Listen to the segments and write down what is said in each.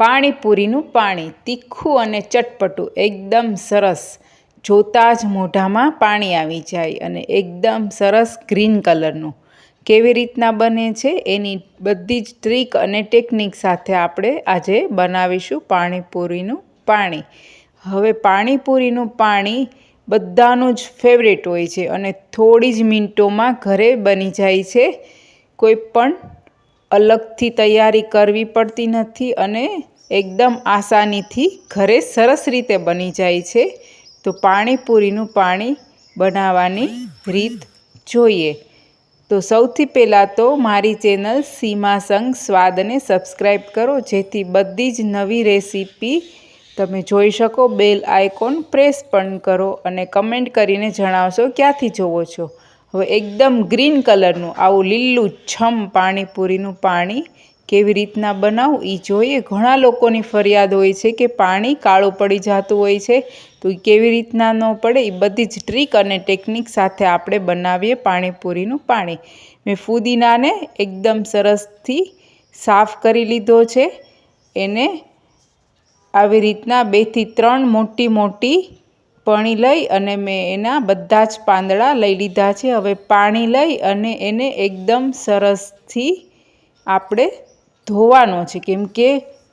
પાણીપુરીનું પાણી તીખું અને ચટપટું એકદમ સરસ. જોતાં જ મોઢામાં પાણી આવી જાય અને એકદમ સરસ ગ્રીન કલરનું. કેવી રીતના બને છે એની બધી જ ટ્રીક અને ટેકનિક સાથે આપણે આજે બનાવીશું પાણીપુરીનું પાણી. હવે પાણીપુરીનું પાણી બધાનું જ ફેવરેટ હોય છે અને થોડી જ મિનિટોમાં ઘરે બની જાય છે. કોઈ પણ અલગથી તૈયારી કરવી પડતી નથી અને એકદમ આસાનીથી ઘરે સરસ રીતે બની જાય છે. તો પાણીપુરીનું પાણી બનાવવાની રીત જોઈએ. તો સૌથી પહેલાં તો મારી ચેનલ સીમા સંગ સ્વાદને સબસ્ક્રાઈબ કરો, જેથી બધી જ નવી રેસીપી તમે જોઈ શકો. બેલ આઇકોન પ્રેસ પણ કરો અને કમેન્ટ કરીને જણાવશો ક્યાંથી જોવો છો. હવે એકદમ ગ્રીન કલરનું, આવું લીલું છમ પાણીપુરીનું પાણી કેવી રીતના બનાવવું એ જોઈએ. ઘણા લોકોની ફરિયાદ હોય છે કે પાણી કાળું પડી જતું હોય છે, તો એ કેવી રીતના ન પડે એ બધી જ ટ્રીક અને ટેકનિક સાથે આપણે બનાવીએ પાણીપુરીનું પાણી. મેં ફુદીનાને એકદમ સરસથી સાફ કરી લીધો છે, એને આવી રીતના બેથી ત્રણ મોટી મોટી પણી લઈ અને મેં એના બધા જ પાંદડા લઈ લીધા છે. હવે પાણી લઈ અને એને એકદમ સરસથી આપણે ધોવાનો છે. કેમ કે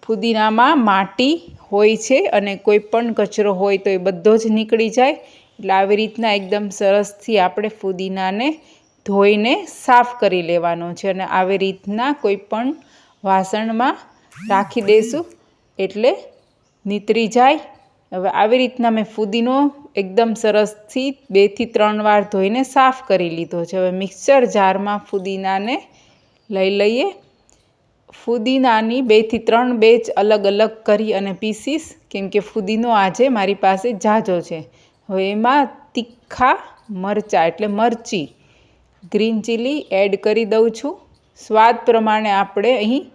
ફુદીનામાં માટી હોય છે અને કોઈ પણ કચરો હોય તો એ બધો જ નીકળી જાય. એટલે આવી રીતના એકદમ સરસથી આપણે ફુદીનાને ધોઈને સાફ કરી લેવાનો છે અને આવી રીતના કોઈ પણ વાસણમાં રાખી દઈશું એટલે નીતરી જાય. હવે આવી રીતના મેં ફુદીનો એકદમ સરસથી બેથી ત્રણ વાર ધોઈને સાફ કરી લીધો છે. હવે મિક્સર જારમાં ફુદીનાને લઈ લઈએ. ફુદીનાની બેથી ત્રણ બેચ અલગ અલગ કરી અને પીસીસ, કેમ કે ફુદીનો આજે મારી પાસે ઝાઝો છે. હવે એમાં તીખા મરચાં, એટલે મરચી, ગ્રીન ચીલી એડ કરી દઉં છું. સ્વાદ પ્રમાણે આપણે અહીં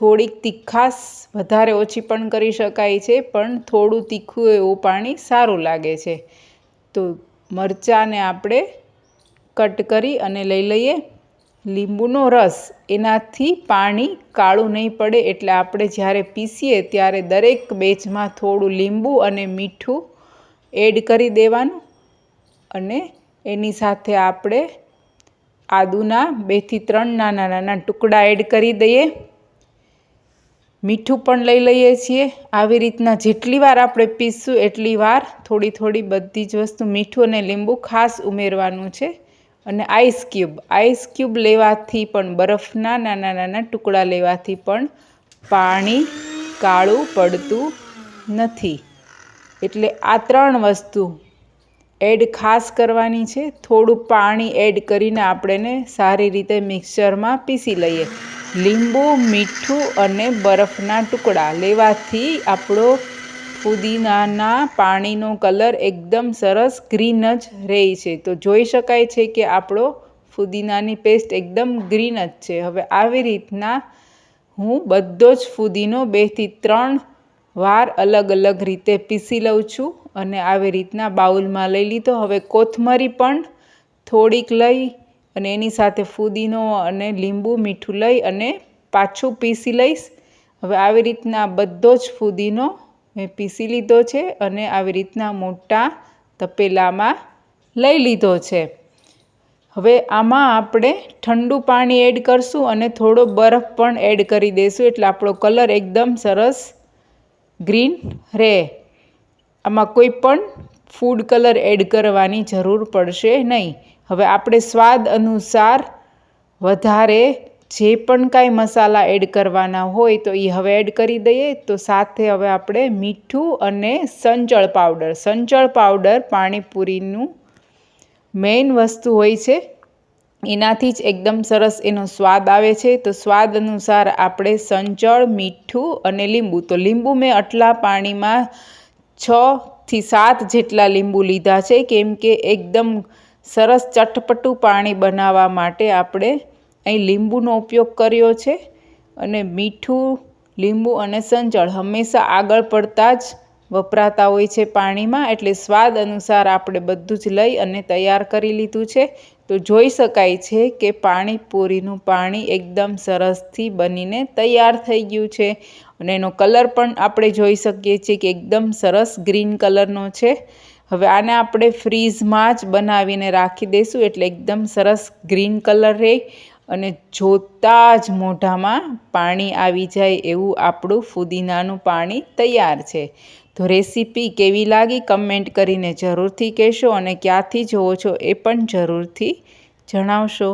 થોડીક તીખાશ વધારે ઓછી પણ કરી શકાય છે, પણ થોડું તીખું એવું પાણી સારું લાગે છે. તો મરચાંને આપણે કટ કરી અને લઈ લઈએ. લીંબુનો રસ એનાથી પાણી કાળું નહીં પડે એટલે આપણે જ્યારે પીસીએ ત્યારે દરેક બેચમાં થોડું લીંબુ અને મીઠું એડ કરી દેવાનું અને એની સાથે આપણે આદુના બેથી ત્રણ નાના નાના ટુકડા એડ કરી દઈએ. મીઠું પણ લઈ લઈએ છીએ. આવી રીતના જેટલી વાર આપણે પીસશું એટલી વાર થોડી થોડી બધી જ વસ્તુ મીઠું અને લીંબુ ખાસ ઉમેરવાનું છે. અને આઈસ ક્યુબ આઈસ ક્યુબ લેવાથી પણ, બરફના નાના નાના ટુકડા લેવાથી પણ પાણી કાળું પડતું નથી. એટલે આ ત્રણ વસ્તુ એડ ખાસ કરવાની છે. થોડું પાણી એડ કરીને આપણે સારી રીતે મિક્સરમાં પીસી લઈએ. લીંબુ, મીઠું અને બરફના ટુકડા લેવાથી આપણો ફુદીનાના પાણીનો કલર એકદમ સરસ ગ્રીન જ રહે છે. તો જોઈ શકાય છે કે આપણો ફુદીનાની પેસ્ટ એકદમ ગ્રીન જ છે. હવે આવી રીતના હું બધો જ ફુદીનો બેથી ત્રણ વાર અલગ અલગ રીતે પીસી લઉં છું અને આવી રીતના બાઉલમાં લઈ લીધો. હવે કોથમરી પણ થોડીક લઈ અને એની સાથે ફુદીનો અને લીંબુ, મીઠું લઈ અને પાછું પીસી લઈશ. હવે આવી રીતના બધો જ ફુદીનો મેં પીસી લીધો છે અને આવી રીતના મોટા તપેલામાં લઈ લીધો છે. હવે આમાં આપણે ઠંડુ પાણી એડ કરશું અને થોડો બરફ પણ એડ કરી દઈશું એટલે આપણો કલર એકદમ સરસ ગ્રીન રહે. આમાં કોઈ પણ ફૂડ કલર એડ કરવાની જરૂર પડશે નહીં. હવે આપણે સ્વાદ અનુસાર વધારે જે પણ કાંઈ મસાલા એડ કરવાના હોય તો એ હવે એડ કરી દઈએ. તો સાથે હવે આપણે મીઠું અને સંચળ પાવડર સંચળ પાવડર પાણીપુરીનું મેઇન વસ્તુ હોય છે. એનાથી જ એકદમ સરસ એનો સ્વાદ આવે છે. તો સ્વાદ અનુસાર આપણે સંચળ, મીઠું અને લીંબુ. તો લીંબુ મેં આટલા પાણીમાં છથી સાત જેટલા લીંબુ લીધા છે. કેમ કે એકદમ સરસ ચટપટું પાણી બનાવવા માટે આપણે અહીં લીંબુનો ઉપયોગ કર્યો છે અને મીઠું, લીંબુ અને સંચળ હંમેશા આગળ પડતા જ વપરાતા હોય છે પાણીમાં, એટલે સ્વાદ અનુસાર આપણે બધું જ લઈ અને તૈયાર કરી લીધું છે. તો જોઈ શકાય છે કે પાણીપુરીનું પાણી એકદમ સરસથી બનીને તૈયાર થઈ ગયું છે અને એનો કલર પણ આપણે જોઈ શકીએ છીએ કે એકદમ સરસ ગ્રીન કલરનો છે. હવે આને આપણે ફ્રીઝમાં જ બનાવીને રાખી દઈશું, એટલે એકદમ સરસ ગ્રીન કલર રહે અને જોતાં જ મોઢામાં પાણી આવી જાય એવું આપણું ફુદીનાનું પાણી તૈયાર છે. તો રેસીપી કેવી લાગી કમેન્ટ કરીને જરૂરથી કહેશો અને ક્યાંથી જોવો છો એ પણ જરૂરથી જણાવશો.